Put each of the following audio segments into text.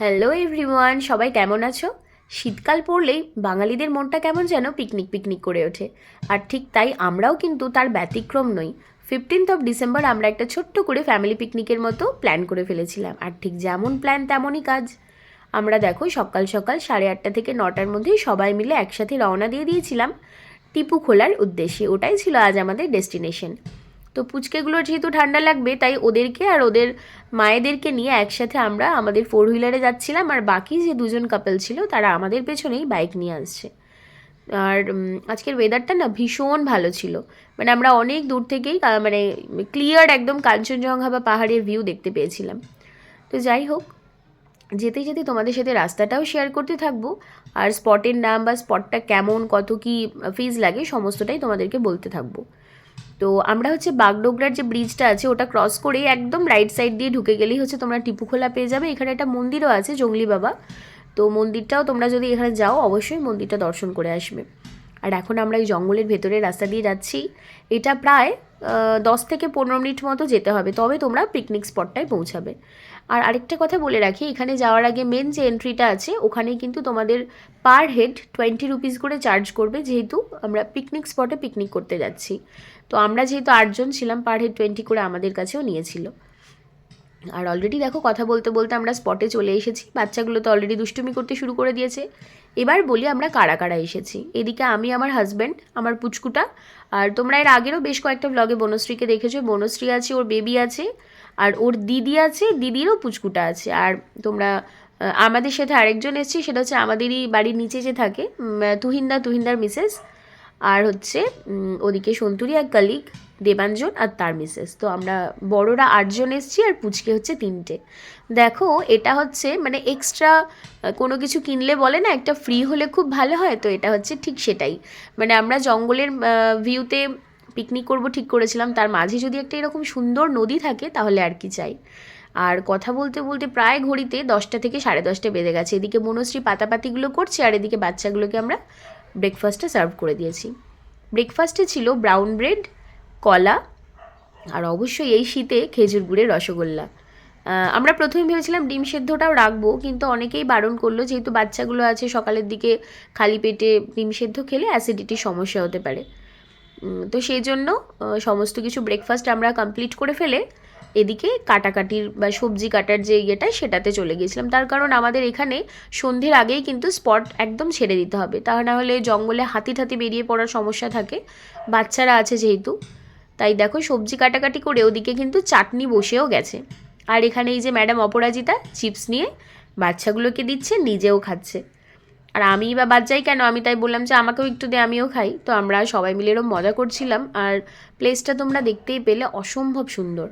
Hello everyone সবাই কেমন আছো? শীতকাল পড়লেই বাঙালিদের মনটা কেমন যেন পিকনিক পিকনিক করে ওঠে। আর ঠিক তাই আমরাও কিন্তু তার ব্যতিক্রম নই। ফিফটিন্থ অফ ডিসেম্বর আমরা একটা ছোট্ট করে ফ্যামিলি পিকনিকের মতো প্ল্যান করে ফেলেছিলাম। আর ঠিক যেমন প্ল্যান তেমনই কাজ। আমরা দেখো, সকাল সকাল সাড়ে আটটা থেকে নটার মধ্যেই সবাই মিলে একসাথে রওনা দিয়ে দিয়েছিলাম টিপু খোলার উদ্দেশ্যে। ওটাই ছিল আজ আমাদের ডেস্টিনেশন তো পুচকেগুলোর যেহেতু ঠান্ডা লাগবে, তাই ওদেরকে আর ওদের মায়েদেরকে নিয়ে একসাথে আমরা আমাদের ফোর হুইলারে যাচ্ছিলাম আর বাকি যে দুজন কাপল ছিল, তারা আমাদের পেছনেই বাইক নিয়ে আসছে। আর আজকের ওয়েদারটা না ভীষণ ভালো ছিল। মানে আমরা অনেক দূর থেকেই মানে ক্লিয়ার একদম কাঞ্চনজঙ্ঘা বা পাহাড়ের ভিউ দেখতে পেয়েছিলাম। তো যাই হোক, যেতে যেতে তোমাদের সাথে রাস্তাটাও শেয়ার করতে থাকব। আর স্পটের নাম বা স্পটটা কেমন, কত কি ফিজ লাগে, সমস্তটাই তোমাদেরকে বলতে থাকব। তো আমরা হচ্ছে বাগডোগরার যে ব্রিজটা আছে, ওটা ক্রস করে একদম রাইট সাইড দিয়ে ঢুকে গেলেই হচ্ছে তোমরা টিপুখোলা পেয়ে যাবে। এখানে একটা মন্দিরও আছে, জঙ্গলি বাবা। তো মন্দিরটাও তোমরা যদি এখানে যাও, অবশ্যই মন্দিরটা দর্শন করে আসবে। আর এখন আমরা এই জঙ্গলের ভেতরে রাস্তা দিয়ে যাচ্ছি। এটা প্রায় দশ থেকে পনেরো মিনিট মতো যেতে হবে, তবে তোমরা পিকনিক স্পটটায় পৌঁছাবে। আর আরেকটা কথা বলে রাখি, এখানে যাওয়ার আগে মেন যে এন্ট্রিটা আছে, ওখানে কিন্তু তোমাদের পার হেড টোয়েন্টি রুপিস করে চার্জ করবে, যেহেতু আমরা পিকনিক স্পটে পিকনিক করতে যাচ্ছি। তো আমরা যেহেতু আটজন ছিলাম পার হেড টোয়েন্টি করে আমাদের কাছেও নিয়েছিল। আর অলরেডি দেখো কথা বলতে বলতে আমরা স্পটে চলে এসেছি। বাচ্চাগুলো তো অলরেডি দুষ্টুমি করতে শুরু করে দিয়েছে। এবার বলি আমরা কারা কারা এসেছি। এদিকে আমি, আমার হাজব্যান্ড আমার পুচকুটা। আর তোমরা এর আগেরও বেশ কয়েকটা ব্লগে বনশ্রীকে দেখেছ। বনশ্রী আছে, ওর বেবি আছে, আর ওর দিদি আছে, দিদিরও পুচকুটা আছে। আর তোমরা আমাদের সাথে আরেকজন এসেছে, সেটা হচ্ছে আমাদেরই বাড়ির নিচে যে থাকে তুহিন্দা তুহিন্দার মিসেস আর হচ্ছে ওদিকে সন্তুরি, এক কালিগ দেবাঞ্জন আর তার মিসেস। তো আমরা বড়রা আটজন এসছি আর পুচকে হচ্ছে তিনটে। দেখো, এটা হচ্ছে মানে এক্সট্রা কোনো কিছু কিনলে বলে না, একটা ফ্রি হলে খুব ভালো হয়, তো এটা হচ্ছে ঠিক সেটাই। মানে আমরা জঙ্গলের ভিউতে পিকনিক করব ঠিক করেছিলাম, তার মাঝে যদি একটা এরকম সুন্দর নদী থাকে, তাহলে আর কি চাই। আর কথা বলতে বলতে প্রায় ঘড়িতে দশটা থেকে সাড়ে দশটা বেজে গেছে। এদিকে মনশ্রী পাতাপাতিগুলো করছে, আর এদিকে বাচ্চাগুলোকে আমরা ব্রেকফাস্টে সার্ভ করে দিয়েছি। ব্রেকফাস্টে ছিল ব্রাউন ব্রেড কলা, আর অবশ্যই এই শীতে খেজুর গুড়ের রসগোল্লা। আমরা প্রথমে ভেবেছিলাম ডিম সেদ্ধটাও রাখব, কিন্তু অনেকেই বারণ করল যেহেতু বাচ্চাগুলো আছে সকালের দিকে খালি পেটে ডিম সেদ্ধ খেলে অ্যাসিডিটির সমস্যা হতে পারে। তো সেই জন্য সমস্ত কিছু ব্রেকফাস্ট আমরা কমপ্লিট করে ফেলে এদিকে কাটাকাটির বা সবজি কাটার যে ইয়েটা সেটাতে চলে গিয়েছিলাম। তার কারণ আমাদের এখানে সন্ধ্যের আগেই কিন্তু স্পট একদম ছেড়ে দিতে হবে। তা না হলে জঙ্গলে হাতি ঠাতি বেরিয়ে পড়ার সমস্যা থাকে। বাচ্চারা আছে যেহেতু। তাই দেখো সবজি কাটাকাটি করে ওদিকে কিন্তু চাটনি বসেও গেছে। আর এখানে এই যে ম্যাডাম অপরাজিতা চিপস নিয়ে বাচ্চাগুলোকে দিচ্ছে, নিজেও খাচ্ছে। আর আমি বা বাচ্চাই কেন? আমি তাই বললাম যে আমাকেও একটু দে, আমিও খাই। তো আমরা সবাই মিলে এরকম মজা করছিলাম। আর প্লেসটা তোমরা দেখতেই পেলে অসম্ভব সুন্দর।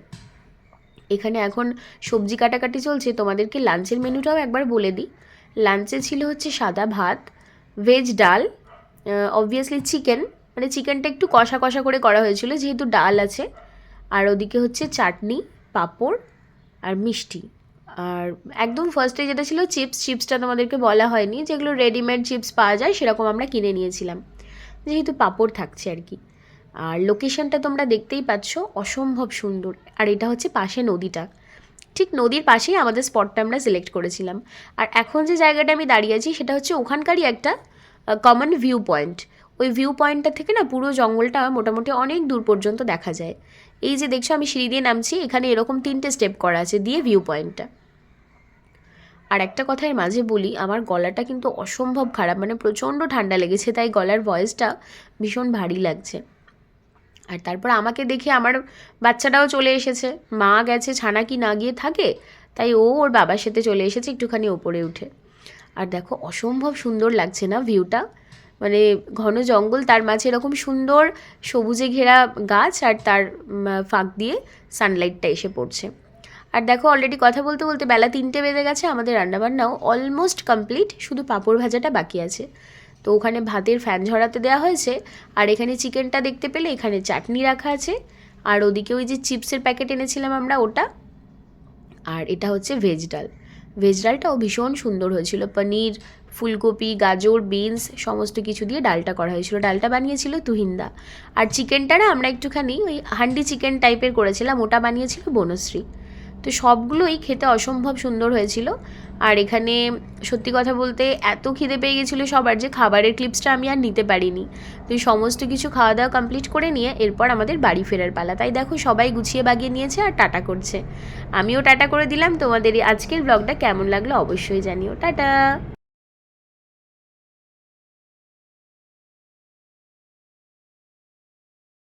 এখানে এখন সবজি কাটাকাটি চলছে। তোমাদেরকে লাঞ্চের মেনুটাও একবার বলে দিই। লাঞ্চে ছিল হচ্ছে সাদা ভাত, ভেজ ডাল অবভিয়াসলি চিকেন মানে চিকেনটা একটু কষা কষা করে করা হয়েছিল, যেহেতু ডাল আছে। আর ওদিকে হচ্ছে চাটনি, পাঁপড় আর মিষ্টি। আর একদম ফার্স্টে যেটা ছিল চিপস চিপসটা তোমাদেরকে বলা হয়নি। যেগুলো রেডিমেড চিপস পাওয়া যায়, সেরকম আমরা কিনে নিয়েছিলাম। যেহেতু পাঁপড় থাকছে আর কি। আর লোকেশনটা তোমরা দেখতেই পাচ্ছ, অসম্ভব সুন্দর। আর এটা হচ্ছে পাশে নদীটা। ঠিক নদীর পাশেই আমাদের স্পটটা আমরা সিলেক্ট করেছিলাম। আর এখন যে জায়গাটা আমি দাঁড়িয়ে আছি, সেটা হচ্ছে ওখানকারই একটা কমন ভিউ পয়েন্ট ওই ভিউ পয়েন্টটা থেকে না পুরো জঙ্গলটা মোটামুটি অনেক দূর পর্যন্ত দেখা যায়। এই যে দেখছ আমি সিঁড়ি দিয়ে নামছি, এখানে এরকম তিনটে স্টেপ করা আছে দিয়ে ভিউ পয়েন্টটা আর একটা কথা এর মাঝে বলি, আমার গলাটা কিন্তু অসম্ভব খারাপ মানে প্রচণ্ড ঠান্ডা লেগেছে, তাই গলার ভয়েসটা ভীষণ ভারী লাগছে। আর তারপর আমাকে দেখে আমার বাচ্চাটাও চলে এসেছে। মা গেছে ছানা কি না গিয়ে থাকে, তাই ও ওর বাবার সাথে চলে এসেছে, একটুখানি ওপরে উঠে। আর দেখো, অসম্ভব সুন্দর লাগছে না ভিউটা মানে ঘন জঙ্গল, তার মাঝে এরকম সুন্দর সবুজে ঘেরা গাছ আর তার ফাঁক দিয়ে সানলাইটটা এসে পড়ছে। আর দেখো অলরেডি কথা বলতে বলতে বেলা তিনটে বেজে গেছে, আমাদের রান্নাবান্নাও অলমোস্ট কমপ্লিট শুধু পাঁপড় ভাজাটা বাকি আছে। তো ওখানে ভাতের ফ্যান ঝরাতে দেওয়া হয়েছে, আর এখানে চিকেনটা দেখতে পেলে এখানে চাটনি রাখা আছে। আর ওদিকে ওই যে চিপসের প্যাকেট এনেছিলাম আমরা, ওটা। আর এটা হচ্ছে ভেজ ডাল। ভেজ ডালটাও ভীষণ সুন্দর হয়েছিল। পনির, ফুলকপি, গাজর, বিনস সমস্ত কিছু দিয়ে ডালটা করা হয়েছিল। ডালটা বানিয়েছিল তুহিন্দা। আর চিকেনটা না আমরা একটুখানি ওই হান্ডি চিকেন টাইপের করেছিলাম, ওটা বানিয়েছিল বনশ্রী। তো সবগুলোই খেতে অসম্ভব সুন্দর হয়েছিল। আর এখানে সত্যি কথা বলতে এত খিদে পেয়ে গেছিল সবার যে খাবারের ক্লিপসটা আমি আর নিতে পারিনি। তো সমস্ত কিছু খাওয়া দাওয়া কমপ্লিট করে নিয়ে এরপর আমাদের বাড়ি ফেরার পালা। তাই দেখো সবাই গুছিয়ে বাগিয়ে নিয়েছে আর টাটা করছে। আমিও টাটা করে দিলাম। তোমাদের আজকের ব্লগটা কেমন লাগল অবশ্যই জানিও। টাটা!